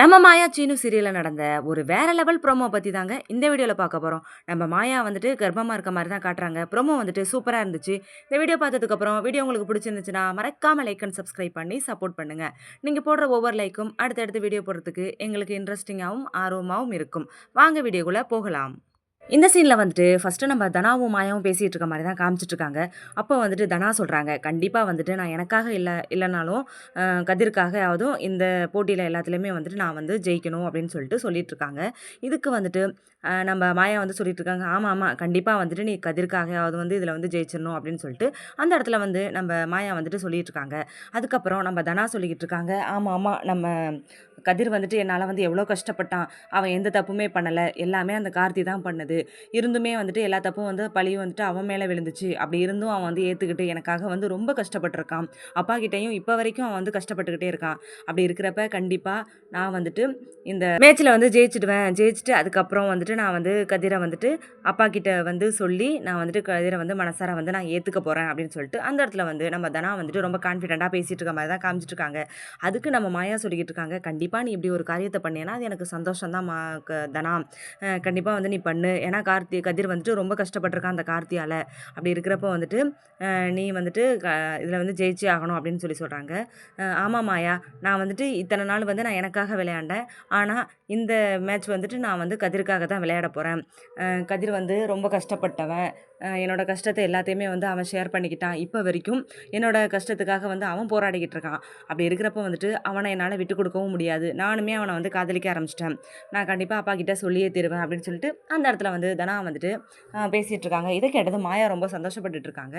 நம்ம மாயா சீனு சீரியலில் நடந்த ஒரு வேற லெவல் ப்ரோமோ பற்றி தாங்க இந்த வீடியோவில் பார்க்க போகிறோம் நம்ம மாயா வந்துட்டு கர்ப்பமாக இருக்க மாதிரி தான் காட்டுறாங்க. ப்ரோமோ வந்துட்டு சூப்பராக இருந்துச்சு. இந்த வீடியோ பார்த்ததுக்கப்புறம் வீடியோ உங்களுக்கு பிடிச்சிருந்துச்சுன்னா மறக்காமல் லைக் அண்ட் சப்ஸ்கிரைப் பண்ணி சப்போர்ட் பண்ணுங்கள் நீங்கள் போடுற ஒவ்வொரு லைக்கும் அடுத்தடுத்து வீடியோ போடுறதுக்கு எங்களுக்கு இன்ட்ரெஸ்டிங்காகவும் ஆர்வமாகவும் இருக்கும். வாங்க வீடியோக்குள்ளே போகலாம். இந்த சீனில் வந்துட்டு ஃபஸ்ட்டு நம்ம தனாவும் மாயாவும் பேசிகிட்டு இருக்க மாதிரி தான் காமிச்சிட்டு இருக்காங்க அப்போ வந்துட்டு தனா சொல்கிறாங்க கண்டிப்பாக வந்துட்டு நான் எனக்காக இல்லை இல்லைனாலும் கதிர்க்காக கதிர்க்காகவும் இந்த போட்டியில் எல்லாத்துலேயுமே வந்துட்டு நான் வந்து ஜெயிக்கணும் அப்படின்னு சொல்லிட்டு சொல்லிட்டு இருக்காங்க இதுக்கு வந்துட்டு நம்ம மாயா வந்து சொல்லிட்டு இருக்காங்க ஆமாம் ஆமாம் கண்டிப்பாக வந்துட்டு நீ கதிர்க்காகவாவது வந்து இதில் வந்து ஜெயிச்சிடணும் அப்படின்னு சொல்லிட்டு அந்த இடத்துல வந்து நம்ம மாயா வந்துட்டு சொல்லிட்டு இருக்காங்க அதுக்கப்புறம் நம்ம தனா சொல்லிக்கிட்டு இருக்காங்க ஆமாம் ஆமாம் நம்ம கதிர் வந்துட்டு என்னால் வந்து எவ்வளோ கஷ்டப்பட்டான் அவன் எந்த தப்புமே பண்ணலை எல்லாமே அந்த கார்த்தி தான் பண்ணுது இருந்துமே வந்துட்டு எல்லா தப்பும் வந்து பழியும் வந்துட்டு அவன் மேலே விழுந்துச்சு. அப்படி இருந்தும் அவன் வந்து ஏற்றுக்கிட்டு எனக்காக வந்து ரொம்ப கஷ்டப்பட்டிருக்கான். அப்பா கிட்டேயும் இப்போ வரைக்கும் அவன் வந்து கஷ்டப்பட்டுக்கிட்டே இருக்கான். அப்படி இருக்கிறப்ப கண்டிப்பாக நான் வந்துட்டு இந்த மேட்ச்சில் வந்து ஜெயிச்சிடுவேன். ஜெயிச்சுட்டு அதுக்கப்புறம் வந்துட்டு நான் வந்து கதிரை வந்துட்டு அப்பா கிட்ட வந்து சொல்லி நான் வந்துட்டு கதிரை வந்து மனசார வந்து நான் ஏற்றுக்க போகிறேன் அப்படின்னு சொல்லிட்டு அந்த இடத்துல வந்து நம்ம தனா வந்துட்டு ரொம்ப கான்ஃபிடென்ட்டாக பேசிகிட்டு இருக்க மாதிரி தான் காமிச்சிட்டு இருக்காங்க அதுக்கு நம்ம மாயா சொல்லிக்கிட்டு இருக்காங்க. கண்டிப்பாக நீ இப்படி ஒரு காரியத்தை பண்ணேன்னா அது எனக்கு சந்தோஷம் தான் மா தனா. கண்டிப்பாக வந்து நீ பண்ணு. ஏன்னா கார்த்தி கதிர் வந்துட்டு ரொம்ப கஷ்டப்பட்டிருக்கான் அந்த கார்த்தியால். அப்படி இருக்கிறப்போ வந்துட்டு நீ வந்துட்டு இதில் வந்து ஜெயிச்சே ஆகணும் அப்படின்னு சொல்லி சொல்கிறாங்க ஆமாம் மாயா நான் வந்துட்டு இத்தனை நாள் வந்து நான் எனக்காக விளையாண்டேன். ஆனால் இந்த மேட்ச் வந்துட்டு நான் வந்து கதிருக்காக தான் விளையாட போகிறேன் கதிர் வந்து ரொம்ப கஷ்டப்பட்டவன். என்னோடய என்னோட கஷ்டத்தை எல்லாத்தையுமே வந்து அவன் ஷேர் பண்ணிக்கிட்டான் இப்போ வரைக்கும். என்னோடய கஷ்டத்துக்காக வந்து அவன் போராடிக்கிட்டு இருக்கான். அப்படி இருக்கிறப்ப வந்துட்டு அவனை என்னால் விட்டு கொடுக்கவும் முடியாது. நானுமே அவனை வந்து காதலிக்க ஆரம்பிச்சிட்டேன். நான் கண்டிப்பாக அப்பா கிட்டே சொல்லியே தருவேன் அப்படின்னு சொல்லிட்டு அந்த இடத்துல வந்து தனா வந்துட்டு பேசிகிட்டு இருக்காங்க. இதை கேட்டது மாயா ரொம்ப சந்தோஷப்பட்டுட்டு இருக்காங்க.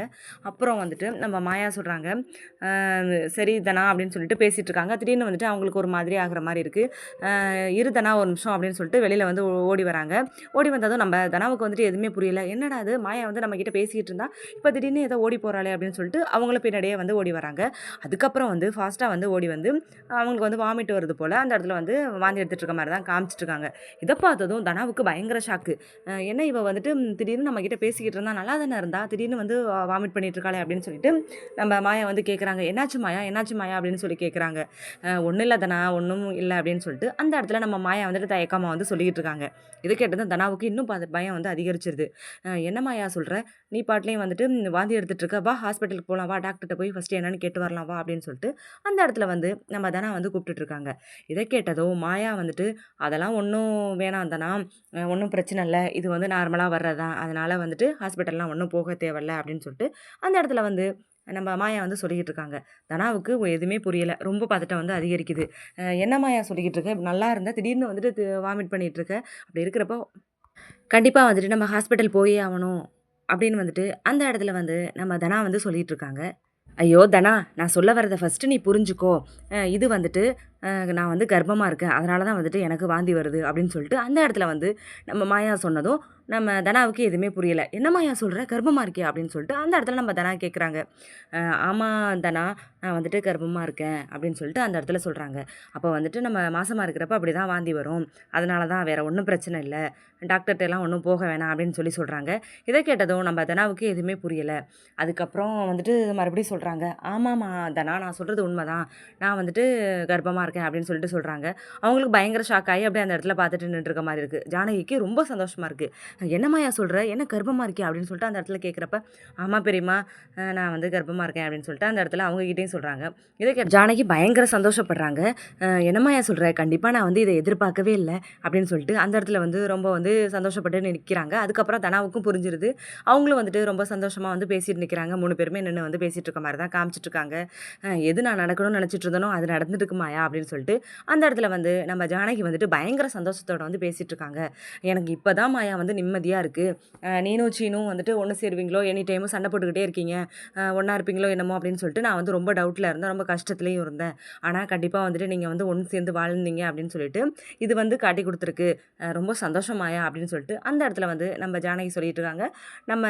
அப்புறம் வந்துட்டு நம்ம மாயா சொல்கிறாங்க சரி தனா அப்படின்னு சொல்லிட்டு பேசிகிட்டு இருக்காங்க. திடீர்னு வந்துட்டு அவங்களுக்கு ஒரு மாதிரி ஆகிற மாதிரி இருக்குது இரு தனா ஒரு நிமிஷம் அப்படின்னு சொல்லிட்டு வெளியில் வந்து ஓடி வராங்க. ஓடி வந்ததும் நம்ம தனாவுக்கு வந்துட்டு எதுவுமே புரியல. என்னடா அது மாயா வந்து நம்ம கிட்ட பேசிக்கிட்டு இருந்தா இப்போ திடீர்னு ஏதோ ஓடி போகிறாளே அப்படின்னு சொல்லிட்டு அவங்கள பின்னாடியே வந்து ஓடி வராங்க. அதுக்கப்புறம் வந்து ஃபாஸ்ட்டாக வந்து ஓடி வந்து அவங்களுக்கு வந்து வாமிட் வருது போல் அந்த இடத்துல வந்து வாந்தி எடுத்துட்டு இருக்க மாதிரி தான் காமிச்சிட்ருக்காங்க. இதை பார்த்ததும் தனாவுக்கு பயங்கர ஷாக்கு என்ன இவ வந்துட்டு திடீர்னு நம்ம கிட்ட பேசிக்கிட்டு இருந்தால் நல்லா தானே இருந்தா? திடீர்னு வந்து வாமிட் பண்ணிட்டு இருக்காளே அப்படின்னு சொல்லிட்டு நம்ம மாயா வந்து கேட்குறாங்க என்னாச்சு மாயா? என்னாச்சு மாயா? அப்படின்னு சொல்லி கேட்குறாங்க ஒன்றும் இல்லை தனா ஒன்றும் இல்லை அப்படின்னு சொல்லிட்டு அந்த இடத்துல நம்ம மாயா வந்துட்டு தயக்கமாக வந்து சொல்லிக்கிட்டு இருக்காங்க இது கேட்டது தனாவுக்கு இன்னும் பயம் வந்து அதிகரிச்சிருது. என்ன மாயா சொல்கிற நீ பாட்டிலையும் வந்துட்டு வாந்தி எடுத்துகிட்டு இருக்க வா ஹாஸ்பிட்டலுக்கு போகலாம் வா டாக்டர்கிட்ட போய் ஃபஸ்ட்டு என்னன்னு கேட்டு வரலாம். வா அப்படின்னு சொல்லிட்டு அந்த இடத்துல வந்து நம்ம தனா வந்து கூப்பிட்டுட்ருக்காங்க. இதை கேட்டதோ மாயா வந்துட்டு அதெல்லாம் ஒன்றும் வேணாம் தானா? ஒன்றும் பிரச்சனை இல்லை. இது வந்து நார்மலாக வர்றதான் அதனால் வந்துட்டு ஹாஸ்பிட்டல்லாம் ஒன்றும் போக தேவையில்ல. அப்படின்னு சொல்லிட்டு அந்த இடத்துல வந்து நம்ம மாயா வந்து சொல்லிக்கிட்டு இருக்காங்க தனாவுக்கு எதுவுமே புரியலை. ரொம்ப பதட்டம் வந்து அதிகரிக்குது. என்ன மாயா சொல்லிக்கிட்டு இருக்க நல்லா இருந்தால் திடீர்னு வந்துட்டு வாமிட் பண்ணிகிட்டு இருக்க அப்படி இருக்கிறப்போ கண்டிப்பாக வந்துட்டு நம்ம ஹாஸ்பிட்டல் போயே ஆகணும். அப்படின்னு வந்துட்டு அந்த இடத்துல வந்து நம்ம தனா வந்து சொல்லிட்டு இருக்காங்க. ஐயோ தனா நான் சொல்ல வரதை ஃபஸ்ட்டு நீ புரிஞ்சுக்கோ. இது வந்துட்டு நான் வந்து கர்ப்பமாக இருக்கேன். அதனால தான் வந்துட்டு எனக்கு வாந்தி வருது அப்படின்னு சொல்லிட்டு அந்த இடத்துல வந்து நம்ம மாயா சொன்னதும் நம்ம தனாவுக்கு எதுவுமே புரியலை. என்ன மாயா சொல்கிற கர்ப்பமாக இருக்கியா? அப்படின்னு சொல்லிட்டு அந்த இடத்துல நம்ம தனா கேட்குறாங்க ஆமாம் தனா நான் வந்துட்டு கர்ப்பமாக இருக்கேன். அப்படின்னு சொல்லிட்டு அந்த இடத்துல சொல்கிறாங்க அப்போ வந்துட்டு நம்ம மாசமாக இருக்கிறப்ப அப்படி தான் வாந்தி வரும். அதனால தான் வேறு ஒன்றும் பிரச்சனை இல்லை. டாக்டர்கிட்ட எல்லாம் ஒன்றும் போக வேணாம் அப்படின்னு சொல்லி சொல்கிறாங்க இதை கேட்டதும் நம்ம தனாவுக்கு எதுவுமே புரியலை. அதுக்கப்புறம் வந்துட்டு மறுபடியும் சொல்கிறாங்க ஆமாம்மா தனா நான் சொல்கிறது உண்மை தான் நான் வந்துட்டு கர்ப்பமாக இருக்கேன். இருக்கேன் அப்படின்னு சொல்லிட்டு சொல்கிறாங்க அவங்களுக்கு பயங்கர ஷாக் ஆகி அப்படியே அந்த இடத்துல பார்த்துட்டு நின்றுட்டு இருக்க மாதிரி இருக்குது ஜானகிக்கு ரொம்ப சந்தோஷமாக இருக்குது என்னம்மாயா சொல்கிற என்ன கர்ப்பமாக இருக்கே அப்படின்னு சொல்லிட்டு அந்த இடத்துல கேட்குறப்ப ஆமாம் பெரியம்மா நான் வந்து கர்ப்பமாக இருக்கேன். அப்படின்னு சொல்லிட்டு அந்த இடத்துல அவங்ககிட்டையும் சொல்கிறாங்க இதை ஜானகி பயங்கர சந்தோஷப்படுறாங்க. என்னமாயா என்னம்மாயா சொல்கிற கண்டிப்பாக நான் வந்து இதை எதிர்பார்க்கவே இல்லை. அப்படின்னு சொல்லிட்டு அந்த இடத்துல வந்து ரொம்ப வந்து சந்தோஷப்பட்டு நிற்கிறாங்க அதுக்கப்புறம் தனாவுக்கும் புரிஞ்சிருது. அவங்களும் வந்துட்டு ரொம்ப சந்தோஷமாக வந்து பேசிட்டு நிற்கிறாங்க மூணு பேருமே நின்று வந்து பேசிகிட்டு இருக்க மாதிரி தான் காமிச்சிட்டு இருக்காங்க. எது நான் நடக்கணும்னு நினச்சிட்டு இருந்தனோ அது நடந்துட்டுக்குமாயா அப்படின்னு அப்படின்னு சொல்லிட்டு அந்த இடத்துல வந்து நம்ம ஜானகி வந்துட்டு பயங்கர சந்தோஷத்தோட வந்து பேசிகிட்டு இருக்காங்க எனக்கு இப்போ தான் மாயா வந்து நிம்மதியாக இருக்குது நீனும் சீனும் வந்துட்டு ஒன்று சேருவீங்களோ? எனி டைமும் சண்டை போட்டுக்கிட்டே இருக்கீங்க. ஒன்றா இருப்பீங்களோ என்னமோ அப்படின்னு சொல்லிட்டு நான் வந்து ரொம்ப டவுட்டில் இருந்தேன். ரொம்ப கஷ்டத்துலேயும் இருந்தேன். ஆனால் கண்டிப்பாக வந்துட்டு நீங்கள் வந்து ஒன்று சேர்ந்து வாழ்ந்தீங்க அப்படின்னு சொல்லிட்டு இது வந்து காட்டி கொடுத்துருக்கு. ரொம்ப சந்தோஷம் மாயா அப்படின்னு சொல்லிட்டு அந்த இடத்துல வந்து நம்ம ஜானகி சொல்லிட்டு இருக்காங்க நம்ம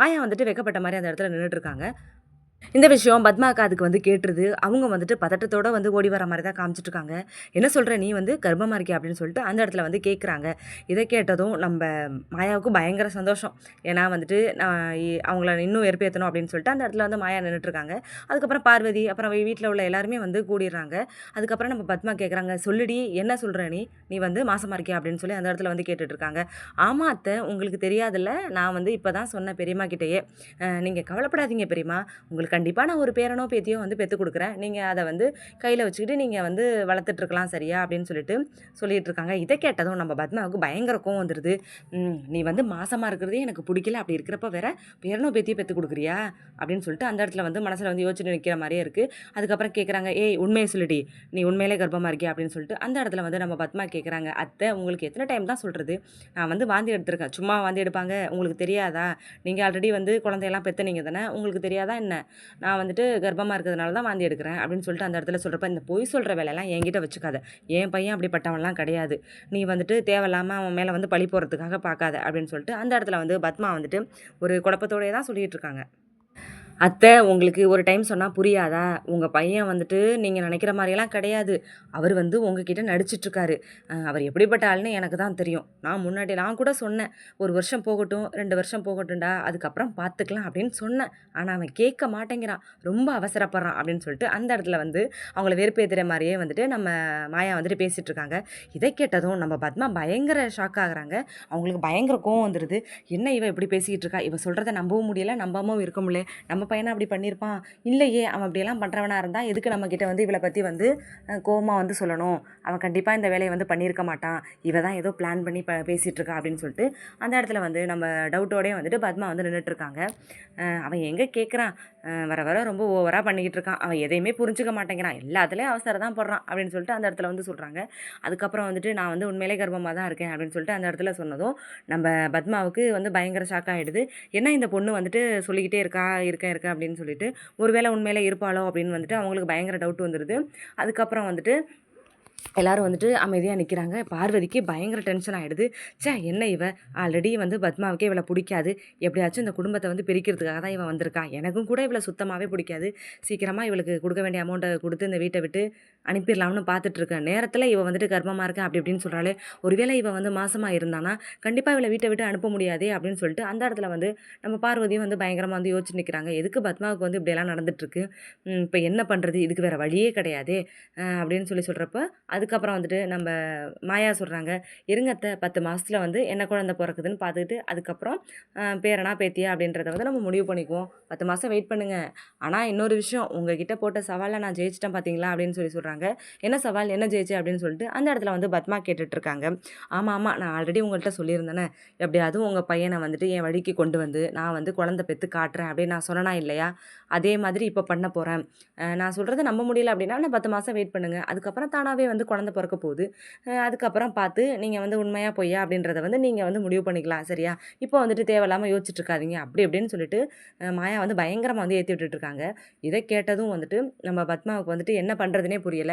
மாயா வந்துட்டு வெக்கப்பட்ட மாதிரி அந்த இடத்துல நின்றுட்டு இருக்காங்க இந்த விஷயம் பத்மா அக்கா அதுக்கு வந்து கேட்டுருது. அவங்க வந்துட்டு பதட்டத்தோட வந்து ஓடி வர மாதிரி தான் காமிச்சிட்ருக்காங்க. என்ன சொல்கிற நீ வந்து கர்ப்பமாக இருக்கியா? அப்படின்னு சொல்லிட்டு அந்த இடத்துல வந்து கேட்குறாங்க இதை கேட்டதும் நம்ம மாயாவுக்கு பயங்கர சந்தோஷம். ஏன்னா வந்துட்டு நான் இ- அவங்கள இன்னும் ஏற்பேற்றணும் அப்படின்னு சொல்லிட்டு அந்த இடத்துல வந்து மாயா நின்றுட்டுருக்காங்க அதுக்கப்புறம் பார்வதி அப்புறம் வீட்டில் உள்ள எல்லாருமே வந்து கூடிடுறாங்க. அதுக்கப்புறம் நம்ம பத்மா கேட்குறாங்க சொல்லுடி என்ன சொல்கிற நீ? நீ வந்து மாசமாக இருக்கியா? அப்படின்னு சொல்லி அந்த இடத்துல வந்து கேட்டுட்ருக்காங்க. ஆமாம் அத்தை உங்களுக்கு தெரியாதுல்ல. நான் வந்து இப்போ தான் சொன்னேன் பெரியம்மா கிட்டேயே. நீங்கள் கவலைப்படாதீங்க பெரியம்மா. உங்களுக்கு கண்டிப்பாக நான் ஒரு பேரனோ பேத்தியோ வந்து பெற்று கொடுக்குறேன். நீங்கள் அதை வந்து கையில் வச்சுக்கிட்டு நீங்கள் வந்து வளர்த்துட்ருக்கலாம் சரியா? அப்படின்னு சொல்லிட்டு சொல்லிகிட்ருக்காங்க இதை கேட்டதும் நம்ம பத்மாவுக்கு பயங்கர கோவம் வந்துடுது நீ வந்து மாசமாக இருக்கிறதே எனக்கு பிடிக்கல. அப்படி இருக்கிறப்ப வேற பேரனோ பேத்தியோ பெற்று கொடுக்குறியா? அப்படின்னு சொல்லிட்டு அந்த இடத்துல வந்து மனசில் வந்து யோசிச்சுட்டு நிற்கிற மாதிரியே இருக்குது அதுக்கப்புறம் கேட்குறாங்க ஏய் உண்மையை சொல்லிடி. நீ உண்மையிலே கர்ப்பமாக இருக்கியா? அப்படின்னு சொல்லிட்டு அந்த இடத்துல வந்து நம்ம பத்மா கேட்குறாங்க அத்தை உங்களுக்கு எத்தனை டைம் தான் சொல்கிறது நான் வந்து வாந்தி எடுத்திருக்கேன். சும்மா வாந்தி எடுப்பாங்க. உங்களுக்கு தெரியாதா? நீங்கள் ஆல்ரெடி வந்து குழந்தையெல்லாம் பெற்றுனீங்க தானே? உங்களுக்கு தெரியாதா என்ன? நான் வந்துட்டு கர்ப்பமாக இருக்கிறதுனால தான் வாந்தி எடுக்கிறேன் அப்படின்னு சொல்லிட்டு அந்த இடத்துல சொல்கிறப்ப இந்த பொய் சொல்கிற வேலையெல்லாம் என்கிட்ட வச்சுக்காத. என் பையன் அப்படிப்பட்டவன்லாம் கிடையாது. நீ வந்துட்டு தேவையில்லாமல் அவன் மேலே வந்து பழி போகிறதுக்காக பார்க்காத அப்படின்னு சொல்லிட்டு அந்த இடத்துல வந்து பத்மா வந்துட்டு ஒரு குழப்பத்தோடையே தான் சொல்லிகிட்டு இருக்காங்க. அத்தை உங்களுக்கு ஒரு டைம் சொன்னால் புரியாதா? உங்கள் பையன் வந்துட்டு நீங்கள் நினைக்கிற மாதிரியெல்லாம் கிடையாது. அவர் வந்து உங்ககிட்ட நடிச்சிட்ருக்காரு. அவர் எப்படிப்பட்ட ஆள்னு எனக்கு தான் தெரியும். நான் முன்னாடி நான் கூட சொன்னேன். ஒரு வருஷம் போகட்டும் ரெண்டு வருஷம் போகட்டும்டா அதுக்கப்புறம் பார்த்துக்கலாம் அப்படின்னு சொன்னேன். ஆனால் அவன் கேட்க மாட்டேங்கிறான். ரொம்ப அவசரப்படுறான் அப்படின்னு சொல்லிட்டு அந்த இடத்துல வந்து அவங்கள வெறுப்பேற்றுற மாதிரியே வந்துட்டு நம்ம மாயா வந்துட்டு பேசிகிட்டு இருக்காங்க இதை கேட்டதும் நம்ம பத்மா பயங்கர ஷாக் ஆகுறாங்க. அவங்களுக்கு பயங்கர கோவம் வந்துடுது என்ன இவன் இப்படி பேசிக்கிட்டு இருக்கா இவன் சொல்கிறத நம்பவும் முடியல நம்பாமவும் இருக்க முடியல. நம்ம பையனை அப்படி பண்ணியிருப்பான் இல்லையே அவன் அப்படியெல்லாம் பண்ணுறவனாக இருந்தால் எதுக்கு நம்மக்கிட்ட வந்து இவளை பற்றி வந்து கோமா வந்து சொல்லணும்? அவன் கண்டிப்பாக இந்த வேலையை வந்து பண்ணியிருக்க மாட்டான். இவ தான் ஏதோ பிளான் பண்ணி ப பேசிகிட்ருக்கா அப்படின்னு சொல்லிட்டு அந்த இடத்துல வந்து நம்ம டவுட்டோடயே வந்துட்டு பத்மா வந்து நின்றுட்டு இருக்காங்க. அவன் எங்கே கேட்குறான் வர வர ரொம்ப ஓவராக பண்ணிக்கிட்டு இருக்கான். அவன் எதையுமே புரிஞ்சுக்க மாட்டேங்கிறான். எல்லாத்துலேயும் அவசரம் தான் போடுறான் அப்படின்னு சொல்லிட்டு அந்த இடத்துல வந்து சொல்கிறாங்க அதுக்கப்புறம் வந்துட்டு நான் வந்து உண்மையிலே கர்ப்பமாக தான் இருக்கேன் அப்படின்னு சொல்லிட்டு அந்த இடத்துல சொன்னதும் நம்ம பத்மாவுக்கு வந்து பயங்கர ஷாக் ஆகிடுது என்ன இந்த பொண்ணு வந்துட்டு சொல்லிக்கிட்டே இருக்கா? இருக்கேன் இருக்கேன் அப்படின்னு சொல்லிட்டு ஒருவேளை உண்மையிலே இருப்பாளோ அப்படின்னு வந்துட்டு அவங்களுக்கு பயங்கர டவுட் வந்துடுது அதுக்கப்புறம் வந்துட்டு எல்லாரும் வந்துட்டு அமைதியாக நிற்கிறாங்க பார்வதிக்கு பயங்கர டென்ஷன் ஆகிடுது ச்சே என்ன இவ? ஆல்ரெடி வந்து பத்மாவுக்கே இவளை பிடிக்காது. எப்படியாச்சும் இந்த குடும்பத்தை வந்து பிரிக்கிறதுக்காக தான் இவன் வந்திருக்கா? எனக்கும் கூட இவளை சுத்தமாகவே பிடிக்காது. சீக்கிரமாக இவளுக்கு கொடுக்க வேண்டிய அமௌண்ட்டை கொடுத்து இந்த வீட்டை விட்டு அனுப்பிடலாம்னு பார்த்துட்ருக்கேன். நேரத்தில் இவள் வந்துட்டு கர்ப்பமாக இருக்கேன் அப்படி இப்படின்னு சொல்கிறாளே ஒருவேளை இவன் வந்து மாசமாக இருந்தானா? கண்டிப்பாக இவளை வீட்டை விட்டு அனுப்ப முடியாதே அப்படின்னு சொல்லிட்டு அந்த இடத்துல வந்து நம்ம பார்வதியும் வந்து பயங்கரமாக வந்து யோசிச்சு நிற்கிறாங்க எதுக்கு பத்மாவுக்கு வந்து இப்படியெல்லாம் நடந்துட்டுருக்கு இப்போ என்ன பண்ணுறது இதுக்கு வேறு வழியே கிடையாது. அப்படின்னு சொல்லி சொல்கிறப்ப அதுக்கப்புறம் வந்துட்டு நம்ம மாயா சொல்கிறாங்க இருங்கத்த பத்து மாதத்தில் வந்து என்ன குழந்தை பிறக்குதுன்னு பார்த்துக்கிட்டு அதுக்கப்புறம் பேரனா பேத்தியா? அப்படின்றத வந்து நம்ம முடிவு பண்ணிக்குவோம். பத்து மாதம் வெயிட் பண்ணுங்கள் ஆனால் இன்னொரு விஷயம் உங்ககிட்ட போட்ட சவாலில் நான் ஜெயிச்சிட்டேன் பார்த்தீங்களா? அப்படின்னு சொல்லி சொல்கிறாங்க என்ன சவால்? என்ன ஜெயிச்சு? அப்படின்னு சொல்லிட்டு அந்த இடத்துல வந்து பத்மா கேட்டுட்ருக்காங்க. ஆமாம் ஆமாம் நான் ஆல்ரெடி உங்கள்கிட்ட சொல்லியிருந்தேனே. எப்படியாவது உங்கள் பையனை வந்துட்டு என் வழிக்கு கொண்டு வந்து நான் வந்து குழந்தை பெற்று காட்டுறேன் அப்படின்னு நான் சொன்னா இல்லையா? அதே மாதிரி இப்போ பண்ண போகிறேன் நான் சொல்கிறத நம்ப முடியல அப்படின்னா நான் பத்து மாதம் வெயிட் பண்ணுங்கள் அதுக்கப்புறம் தானாகவே வந்து குழந்தை பிறக்க போகுது. அதுக்கப்புறம் பார்த்து நீங்கள் வந்து உண்மையாக பொய்யா அப்படின்றத வந்து நீங்கள் வந்து முடிவு பண்ணிக்கலாம் சரியா? இப்போ வந்துட்டு தேவையில்லாமல் யோசிச்சுட்டு இருக்காதீங்க அப்படி அப்படின்னு சொல்லிட்டு மாயா வந்து பயங்கரமாக வந்து ஏற்றி விட்டுட்டு இருக்காங்க இதை கேட்டதும் வந்துட்டு நம்ம பத்மாவுக்கு வந்துட்டு என்ன பண்ணுறதுனே புரியல.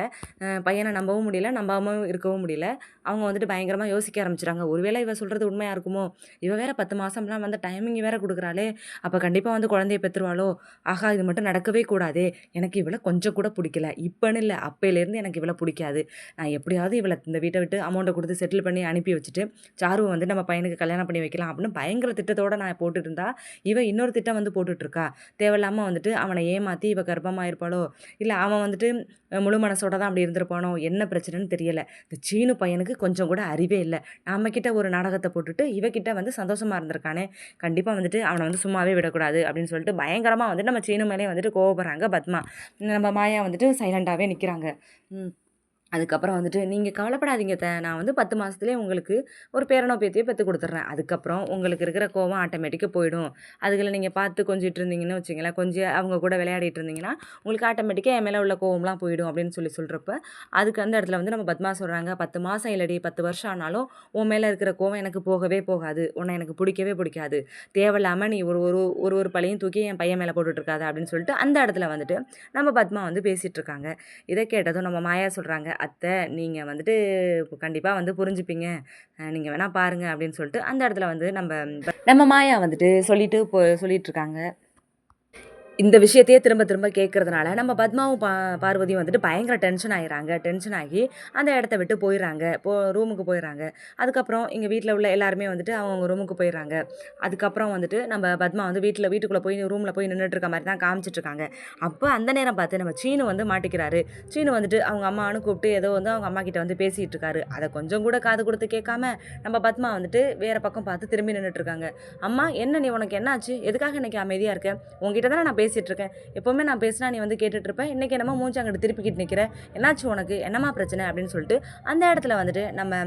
பையனை நம்பவும் முடியல நம்பாமல் இருக்கவும் முடியல. அவங்க வந்துட்டு பயங்கரமாக யோசிக்க ஆரம்பிச்சிட்டாங்க. ஒருவேளை இவ சொல்கிறது உண்மையாக இருக்குமோ? இவ வேறு பத்து மாதம்லாம் வந்து டைமிங் வேறு கொடுக்குறாளே. அப்போ கண்டிப்பாக வந்து குழந்தைய பெற்றுருவாளோ? ஆகா இது மட்டும் நடக்கவே கூடாது. எனக்கு இவளை கொஞ்சம் கூட பிடிக்கல. இப்போன்னு இல்லை அப்பையிலேருந்து எனக்கு இவளை பிடிக்காது. நான் எப்படியாவது இவளை இந்த வீட்டை விட்டு அமௌண்ட்டை கொடுத்து செட்டில் பண்ணி அனுப்பி வச்சுட்டு சாருவை வந்து நம்ம பையனுக்கு கல்யாணம் பண்ணி வைக்கலாம் அப்படின்னு பயங்கர திட்டத்தோடு நான் போட்டுட்டு இருந்தா இவன் இன்னொரு திட்டம் வந்து போட்டுட்ருக்கா தேவையில்லாமல் வந்துட்டு அவனை ஏமாற்றி இவள் கர்ப்பமாக இருப்பாளோ? இல்லை அவன் வந்துட்டு முழு மனசோட தான் அப்படி இருந்திருப்பானோ? என்ன பிரச்சனைன்னு தெரியலை. இந்த சீனு பையனுக்கு கொஞ்சம் கூட அறிவே இல்லை. நம்ம கிட்ட ஒரு நாடகத்தை போட்டுட்டு இவகிட்ட வந்து சந்தோஷமாக இருந்திருக்கானே. கண்டிப்பாக வந்துட்டு அவனை வந்து சும்மாவே விடக்கூடாது அப்படின்னு சொல்லிட்டு பயங்கரமாக வந்துட்டு நம்ம சீனு மேலே வந்துட்டு கோவப்படுறாங்க பத்மா. நம்ம மாயா வந்துட்டு சைலண்டாகவே நிற்கிறாங்க ம். அதுக்கப்புறம் வந்துட்டு நீங்கள் கவலைப்படாதீங்க த நான் வந்து பத்து மாதத்துலேயே உங்களுக்கு ஒரு பேரனோ பேத்தியோ பெற்று கொடுத்துட்றேன். அதுக்கப்புறம் உங்களுக்கு இருக்கிற கோவம் ஆட்டோமேட்டிக்காக போயிடும். அதுகளை நீங்கள் பார்த்து கொஞ்சிட்டு இருந்தீங்கன்னு வச்சிங்களேன் கொஞ்சம் அவங்க கூட விளையாடிட்டு இருந்தீங்கன்னா உங்களுக்கு ஆட்டோமேட்டிக்காக என் மேலே உள்ள கோவம்லாம் போயிடும் அப்படின்னு சொல்லி சொல்கிறப்ப அதுக்கு அந்த இடத்துல வந்து நம்ம பத்மா சொல்கிறாங்க பத்து மாதம் இல்லடி பத்து வருஷம் ஆனாலும் உன் மேலே இருக்கிற கோவம் எனக்கு போகவே போகாது. உன்னை எனக்கு பிடிக்கவே பிடிக்காது. தேவையில்லாமல் நீ ஒரு ஒரு ஒரு ஒரு பழையும் தூக்கி என் பையன் மேலே போட்டுட்ருக்காது அப்படின்னு சொல்லிட்டு அந்த இடத்துல வந்துட்டு நம்ம பத்மா வந்து பேசிகிட்டு இருக்காங்க. இதை கேட்டதும் நம்ம மாயா சொல்கிறாங்க அத்தை நீங்கள் வந்துட்டு கண்டிப்பாக வந்து புரிஞ்சுப்பீங்க. நீங்கள் வேணால் பாருங்கள் அப்படின்னு சொல்லிட்டு அந்த இடத்துல வந்து நம்ம நம்ம மாயா வந்துட்டு சொல்லிட்டு போ சொல்லிகிட்ருக்காங்க இந்த விஷயத்தையே திரும்ப திரும்ப கேட்கறதுனால நம்ம பத்மாவும் பா பார்வதியும் வந்துட்டு பயங்கர டென்ஷன் ஆகிடுறாங்க டென்ஷன் ஆகி அந்த இடத்த விட்டு போயிடுறாங்க போ ரூமுக்கு போயிடுறாங்க அதுக்கப்புறம் எங்கள் வீட்டில் உள்ள எல்லாருமே வந்துட்டு அவங்க ரூமுக்கு போயிடுறாங்க அதுக்கப்புறம் வந்துட்டு நம்ம பத்மா வந்து வீட்டில் வீட்டுக்குள்ளே போய் ரூமில் போய் நின்றுட்டு இருக்க மாதிரி தான் காமிச்சிட்ருக்காங்க அப்போ அந்த நேரம் பார்த்து நம்ம சீனு வந்து மாட்டிக்கிறாரு. சீனு வந்துட்டு அவங்க அம்மானு கூப்பிட்டு ஏதோ வந்து அவங்க அம்மா கிட்ட வந்து பேசிகிட்டு இருக்காரு. அதை கொஞ்சம் கூட காது கொடுத்து கேட்காம நம்ம பத்மா வந்துட்டு வேறு பக்கம் பார்த்து திரும்பி நின்றுட்டு இருக்காங்க. அம்மா என்ன நீ உனக்கு என்னாச்சு? எதுக்காக இன்றைக்கி அமைதியாக இருக்க? உங்ககிட்ட தானே நான் இருக்கேன் எப்போவுமே நான் பேசினா நீ வந்து கேட்டுட்டு இன்றைக்கி என்னமோ மூஞ்சி அங்கிட்டு திருப்பிக்கிட்டு நிற்கிறேன் என்னாச்சு உனக்கு? என்னம்மா பிரச்சனை? அப்படின்னு சொல்லிட்டு அந்த இடத்துல வந்துட்டு நம்ம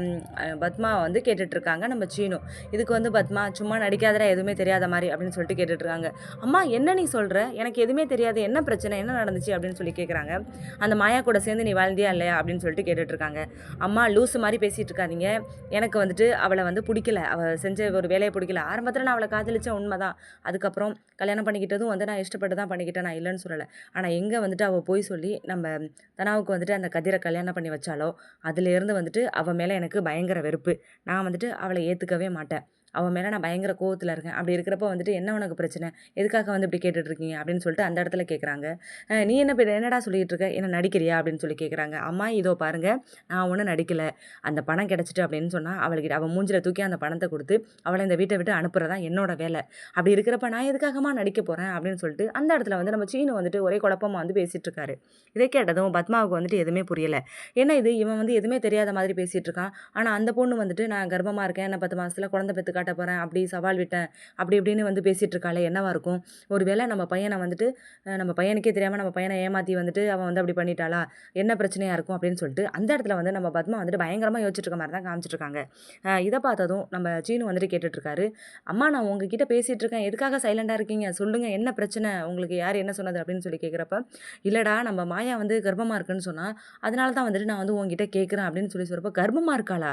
பத்மாவை பத்மா வந்து கேட்டுட்ருக்காங்க நம்ம சீனு. இதுக்கு வந்து பத்மா சும்மா நடிக்காதடா எதுவுமே தெரியாத மாதிரி அப்படின்னு சொல்லிட்டு கேட்டுட்ருக்காங்க அம்மா என்ன நீ சொல்கிற எனக்கு எதுவுமே தெரியாது. என்ன பிரச்சனை? என்ன நடந்துச்சு? அப்படின்னு சொல்லி கேட்குறாங்க அந்த மாயா கூட சேர்ந்து நீ வாழ்ந்தியா இல்லையா? அப்படின்னு சொல்லிட்டு கேட்டுட்ருக்காங்க அம்மா லூஸ் மாதிரி பேசிகிட்டு இருக்காதீங்க எனக்கு வந்துட்டு அவளை வந்து பிடிக்கல. அவள் செஞ்ச ஒரு வேலையை பிடிக்கல. ஆரம்பத்தில் நான் அவளை காதலிச்ச உண்மை தான் அதுக்கப்புறம் கல்யாணம் பண்ணிக்கிட்டதும் வந்து நான் இஷ்டப்பட்டு தான் பண்ணிக்கிட்டேன் நான் இல்லைன்னு சொல்லலை. ஆனால் எங்கே வந்துட்டு அவள் போய் சொல்லி நம்ம தனாவுக்கு வந்துட்டு அந்த கதிரை கல்யாணம் பண்ணி வச்சாலோ அதுலேருந்து வந்துட்டு அவள் மேலே எனக்கு பயங்கர வெறுப்பு. நான் வந்துட்டு அவளை ஏற்றுக்கவே மாட்டேன். அவன் மேலே நான் பயங்கர கோவத்தில் இருக்கேன். அப்படி இருக்கிறப்ப வந்துட்டு என்ன உனக்கு பிரச்சனை? எதுக்காக வந்து இப்படி கேட்டுட்டு இருக்கீங்க அப்படின்னு சொல்லிட்டு அந்த இடத்துல கேட்குறாங்க நீ என்ன என்னடா சொல்லிட்டு இருக்க? என்ன நடிக்கிறியா? அப்படின்னு சொல்லி கேட்குறாங்க அம்மா இதோ பாருங்க. நான் ஒன்றும் நடிக்கல. அந்த பணம் கிடச்சிட்டு அப்படின்னு சொன்னால் அவளுக்கு அவள் மூஞ்சில தூக்கி அந்த பணத்தை கொடுத்து அவளை இந்த வீட்டை விட்டு அனுப்புறதா என்னோட வேலை. அப்படி இருக்கிறப்ப நான் எதுக்காகமா நடிக்க போகிறேன் அப்படின்னு சொல்லிட்டு அந்த இடத்துல வந்து நம்ம சீனு வந்துட்டு ஒரே குழப்பமாக வந்து பேசிட்டு இருக்காரு. இதை கேட்டதும் பத்மாவுக்கு வந்துட்டு எதுவுமே புரியல. ஏன்னா இது? இவன் வந்து எதுவுமே தெரியாத மாதிரி பேசிட்டு இருக்கான். ஆனால் அந்த பொண்ணு வந்துட்டு நான் கர்ப்பமாக இருக்கேன். நான் பத்து மாதத்தில் குழந்தை பெற்றுக்க காட்ட போகிறேன் அப்படி சவால் விட்டேன் அப்படி இப்படின்னு வந்து பேசிகிட்டு இருக்காளே என்னவா இருக்கும்? ஒருவேளை நம்ம பையனை வந்துட்டு நம்ம பையனுக்கே தெரியாமல் நம்ம பையனை ஏமாற்றி வந்துட்டு அவன் வந்து அப்படி பண்ணிட்டாளா? என்ன பிரச்சனையாக இருக்கும் அப்படின்னு சொல்லிட்டு அந்த இடத்துல வந்து நம்ம பத்மா வந்துட்டு பயங்கரமாக யோசிச்சுட்டு இருக்க மாதிரி தான் காமிச்சிருக்காங்க இதை பார்த்ததும் நம்ம சீனு வந்துட்டு கேட்டுட்ருக்காரு அம்மா நான் உங்ககிட்ட பேசிகிட்டு இருக்கேன். எதுக்காக சைலண்டாக இருக்கீங்க? சொல்லுங்கள் என்ன பிரச்சனை? உங்களுக்கு யார் என்ன சொன்னது? அப்படின்னு சொல்லி கேட்குறப்ப இல்லைடா நம்ம மாயா வந்து கர்ப்பமாக இருக்குன்னு சொன்னால் அதனால தான் வந்துட்டு நான் வந்து உங்ககிட்ட கேட்குறேன் அப்படின்னு சொல்லி சொல்கிறப்ப கர்ப்பமாக இருக்காளா?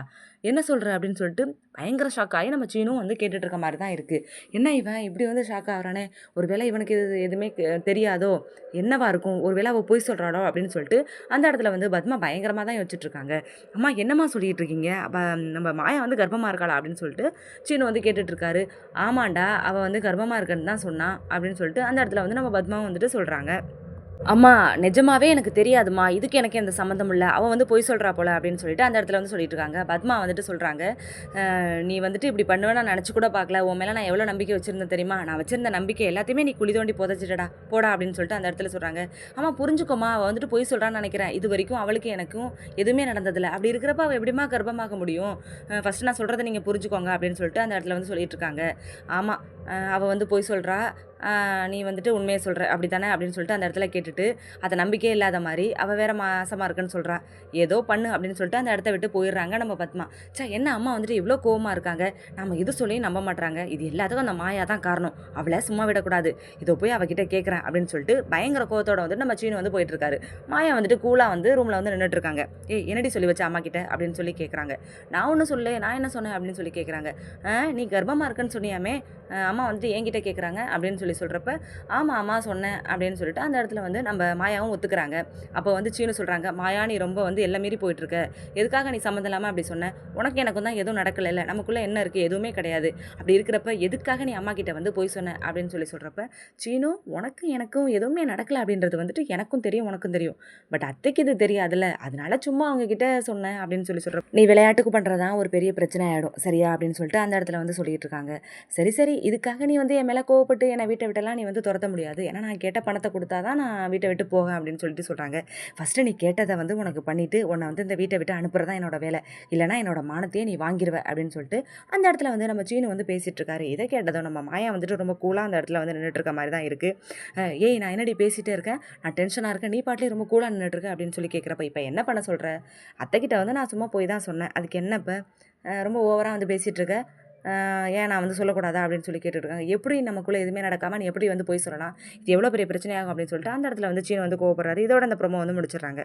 என்ன சொல்கிற அப்படின்னு சொல்லிட்டு பயங்கர ஷாக் ஆகி நம்ம சீனும் வந்து கேட்டுட்டு இருக்க. மாதிரி தான் இருக்குது என்ன இவன்? இப்படி வந்து ஷாக் ஆகிறானே. ஒருவேளை இவனுக்கு இது எதுவுமே தெரியாதோ? என்னவா இருக்கும்? ஒருவேளை அவள் போய் சொல்கிறாளோ அப்படின்னு சொல்லிட்டு அந்த இடத்துல வந்து பத்மா பயங்கரமாக தான் யோசிச்சுட்டு இருக்காங்க அம்மா என்னம்மா சொல்லிட்டு இருக்கீங்க அப்போ நம்ம மாயா வந்து கர்ப்பமாக இருக்காளா? அப்படின்னு சொல்லிட்டு சீனு வந்து கேட்டுட்டு இருக்காரு ஆமாண்டா அவள் வந்து கர்ப்பமாக இருக்குன்னு தான் சொன்னான் அப்படின்னு சொல்லிட்டு அந்த இடத்துல வந்து நம்ம பத்மாவும் வந்துட்டு சொல்கிறாங்க அம்மா நிஜமாவே எனக்கு தெரியாதும்மா. இதுக்கு எனக்கு எந்த சம்மந்தம் இல்லை. அவன் வந்து பொய் சொல்கிறா போல அப்படின்னு சொல்லிட்டு அந்த இடத்துல வந்து சொல்லிட்டு இருக்காங்க. பத்மா வந்துட்டு சொல்கிறாங்க நீ வந்துட்டு இப்படி பண்ணுவேன் நான் நினச்சி கூட பார்க்கல. உன் மேலே நான் எவ்வளோ நம்பிக்கை வச்சிருந்தேன் தெரியுமா? நான் வச்சிருந்த நம்பிக்கை எல்லாத்தையுமே நீ குழி தோண்டி புதைச்சிட்டடா. போடா அப்படின்னு சொல்லிட்டு அந்த இடத்துல சொல்கிறாங்க ஆமாம் புரிஞ்சுக்கோமா அவள் வந்துட்டு பொய் சொல்கிறான்னு நினைக்கிறேன். இது வரைக்கும் அவளுக்கு எனக்கும் எதுவுமே நடந்ததில்லை. அப்படி இருக்கிறப்ப அவள் எப்படிமா கர்ப்பமாக முடியும்? ஃபஸ்ட்டு நான் சொல்கிறத நீங்கள் புரிஞ்சுக்கோங்க அப்படின்னு சொல்லிட்டு அந்த இடத்துல வந்து சொல்லிட்டு இருக்காங்க. ஆமாம் அவள் வந்து பொய் சொல்கிறா நீ வந்துட்டு உண்மையை சொல்கிற அப்படி தானே அப்படின்னு சொல்லிட்டு அந்த இடத்துல கேட்டுட்டு அதை நம்பிக்கையே இல்லாத மாதிரி அவள் வேறு மாசமாக இருக்குன்னு சொல்கிறா ஏதோ பண்ணு அப்படின்னு சொல்லிட்டு அந்த இடத்த விட்டு போயிடுறாங்க நம்ம பத்மா. ச்சே என்ன அம்மா வந்துட்டு இவ்வளோ கோவமாக இருக்காங்க? நம்ம இது சொல்லியும் நம்ப மாட்டுறாங்க இது எல்லாத்துக்கும் அந்த மாயா தான் காரணம். அவளை சும்மா விடக்கூடாது. இதோ போய் அவகிட்ட கேட்குறேன் அப்படின்னு சொல்லிட்டு பயங்கர கோவத்தோட வந்துட்டு நம்ம சீனு வந்து போயிட்டுருக்காரு. மாயா வந்துட்டு கூலாக வந்து ரூமில் வந்து நின்றுட்டு இருக்காங்க ஏய் என்னடி சொல்லி வச்ச அம்மா கிட்ட? அப்படின்னு சொல்லி கேட்குறாங்க நான் ஒன்றும் சொல்ல நான் என்ன சொன்னேன்? அப்படின்னு சொல்லி கேட்குறாங்க நீ கர்ப்பமாக இருக்குன்னு சொன்னியாமே அம்மா வந்துட்டு என்கிட்ட கேட்குறாங்க அப்படின்னு சொல்லி சொல்லி சொல்கிறப்ப ஆமாம் அம்மா சொன்னேன் அப்படின்னு சொல்லிட்டு அந்த இடத்துல வந்து நம்ம மாயாவும் ஒத்துக்கிறாங்க. அப்போ வந்து சீனு சொல்கிறாங்க மாயா நீ ரொம்ப வந்து எல்லாம் மீறி போயிட்டுருக்க. எதுக்காக நீ சம்மந்தம் இல்லாமல் அப்படி சொன்ன? உனக்கு எனக்கும் தான் எதுவும் நடக்கல இல்லை. நமக்குள்ளே என்ன இருக்குது எதுவுமே கிடையாது. அப்படி இருக்கிறப்ப எதுக்காக நீ அம்மா கிட்ட வந்து போய் சொன்ன? அப்படின்னு சொல்லி சொல்கிறப்ப சீனு உனக்கு எனக்கும் எதுவுமே நடக்கல அப்படின்றது வந்துட்டு எனக்கும் தெரியும் உனக்கும் தெரியும். பட் அத்தைக்கு இது தெரியாதுல்ல. அதனால சும்மா அவங்க கிட்ட சொன்னேன் அப்படின்னு சொல்லி சொல்கிறப்ப நீ விளையாட்டுக்கு பண்ணுறதான் ஒரு பெரிய பிரச்சனை ஆகிடும் சரியா? அப்படின்னு சொல்லிட்டு அந்த இடத்துல வந்து சொல்லிட்டு இருக்காங்க. சரி சரி. இதுக்காக நீ வந்து என் மேலே கோவப்பட்டு என்னை வீட்டை விட்டெல்லாம் நீ வந்து துரத்த முடியாது. ஏன்னா நான் கேட்ட பணத்தை கொடுத்தா தான் நான் வீட்டை விட்டு போவேன் அப்படின்னு சொல்லிட்டு சொல்கிறாங்க ஃபஸ்ட்டு நீ கேட்டதை வந்து உனக்கு பண்ணிவிட்டு உன்னை வந்து இந்த வீட்டை விட்டு அனுப்புறதா என்னோட வேலை. இல்லைனா என்னோட மானத்தையே நீ வாங்கிடுவ அப்படின்னு சொல்லிட்டு அந்த இடத்துல வந்து நம்ம சீனு வந்து பேசிகிட்டு இருக்காரு. இதை கேட்டதும் நம்ம மாயா வந்துட்டு ரொம்ப கூலாக அந்த இடத்துல வந்து நின்றுட்டு இருக்க மாதிரி தான் இருக்குது ஏய் நான் என்னடி பேசிகிட்டே இருக்கேன்? நான் டென்ஷனாக இருக்கேன். நீ பாட்டிலே ரொம்ப கூலாக நின்றுட்டு இருக்க அப்படின்னு சொல்லி கேட்குறப்ப இப்போ என்ன பண்ண சொல்கிற அத்தைக்கிட்ட வந்து நான் சும்மா போய் தான் சொன்னேன். அதுக்கு என்னப்போ ரொம்ப ஓவராக வந்து பேசிகிட்டு இருக்க. ஏன் நான் வந்து சொல்லக்கூடாதா அப்படின்னு சொல்லி கேட்டுருக்காங்க எப்படி நமக்குள்ளே எதுவுமே நடக்காமல் நீ எப்படி வந்து போய் சொல்லலாம்? இது எவ்வளோ பெரிய பிரச்சனையாகும் அப்படின்னு சொல்லிட்டு அந்த இடத்துல வந்து சீனு வந்து கோவப்படுறாரு. இதோட அந்த ப்ரொமோ வந்து முடிச்சிடுறாங்க.